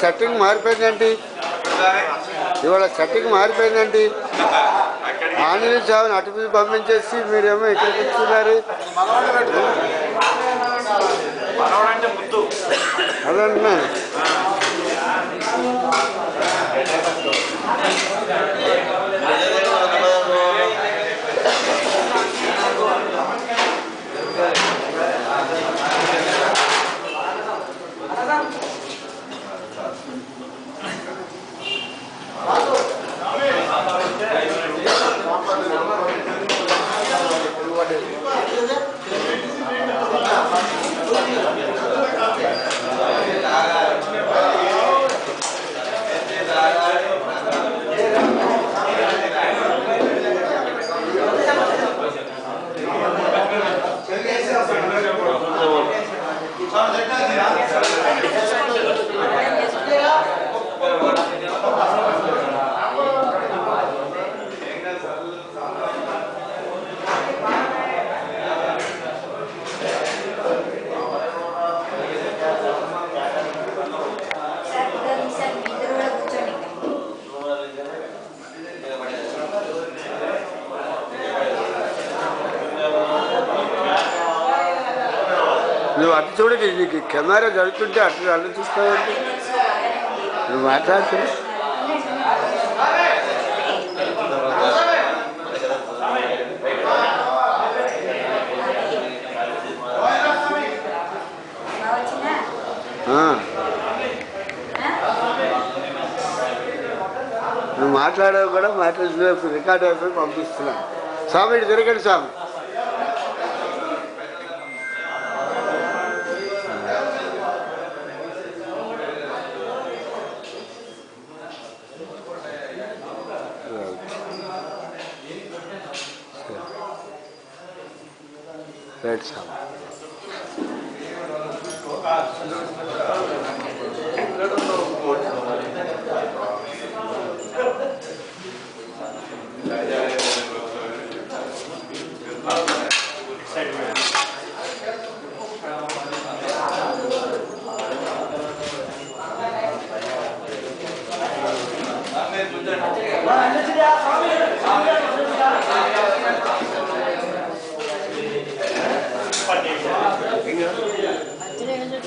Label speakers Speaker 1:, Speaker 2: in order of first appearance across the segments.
Speaker 1: Setting మారిపోయిందండి ఇవాళ setting మారిపోయిందండి Anjaneya స్వామిని అటు మీద పంపించేసి మీరేమో ఇక్కడికి ఇస్తున్నారు
Speaker 2: ముద్దు
Speaker 1: అదే అంటున్నాను
Speaker 3: సార్ కుదరదు సార్ మీ ఇద్దరు కూడా కూర్చోండి ఇక్కడ.
Speaker 1: నువ్వు అటు చూడకి నీకు కెమెరా జరుగుతుంటే అటు చూస్తావండి నువ్వు ఆ? నువ్వు మాట్లాడేవి కూడా మాట్లాడుతున్నా రికార్డ్ అయిపోయి పంపిస్తున్నా. స్వామి తిరగండి స్వామి. That's how.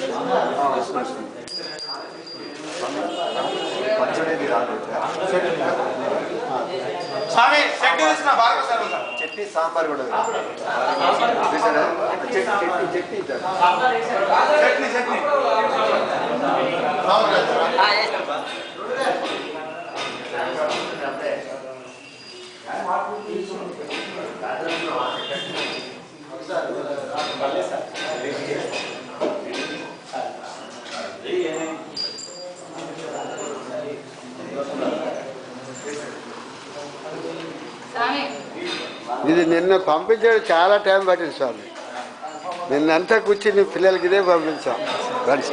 Speaker 1: రైట్ స్వామి
Speaker 2: స్వామి శక్తి తీసిన భార్గవ సార్
Speaker 4: చట్నీ సాంబార్ కూడా చట్నీ చట్నీ చట్నీ
Speaker 1: ఇది నిన్న పంపించడం చాలా టైం పట్టింది స్వామి. నిన్నంతా కూర్చుని పిల్లలకి ఇదే పంపించాం. రండి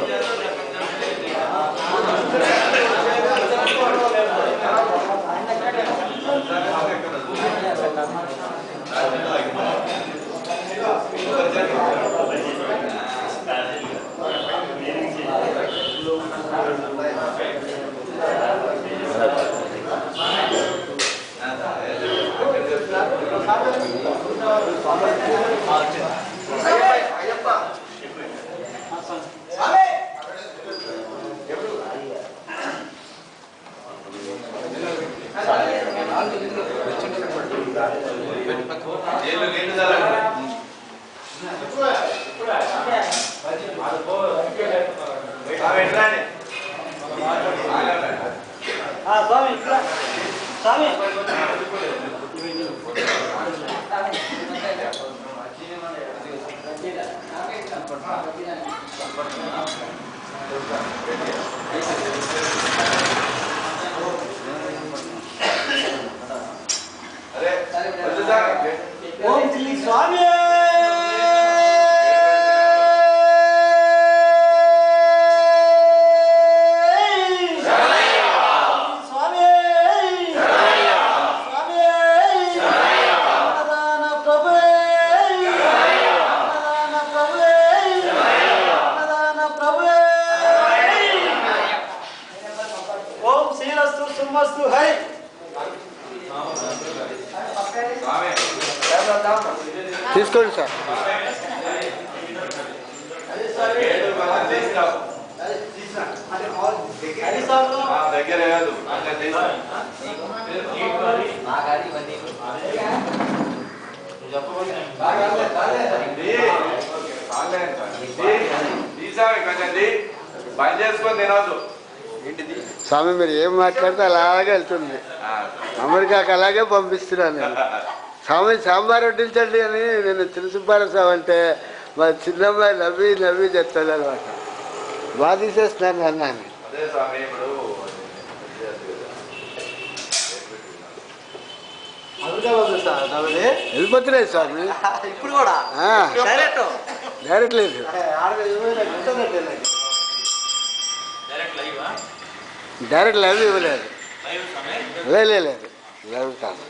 Speaker 1: స్వామి
Speaker 5: तुम वस्तु
Speaker 2: है
Speaker 1: తీసుకోండి సార్
Speaker 2: దగ్గర కాదు చెప్పండి బంద్ చేసుకొని తినవద్దు
Speaker 1: స్వామి మీరు ఏం మాట్లాడితే అలాగే వెళ్తుంది.
Speaker 2: ఆ,
Speaker 1: అమెరికాకి అలాగే పంపిస్తున్నాను నేను. స్వామి సాంబార్ వడ్డించండి అని నేను తిరుసుబ్బారస్వామి అంటే మా చిన్నమ్మాయి నవ్వి నవ్వి చెప్తాను అనమాట బాగా తీసేస్తున్నాను అన్నాను వెళ్ళిపోతున్నాయి స్వామి.
Speaker 5: ఇప్పుడు కూడా? డైరెక్ట్
Speaker 1: లేదు. డైరెక్ట్ లైవ్ ఇవ్వలేదు లేదు లేదు లైవ్ కాదు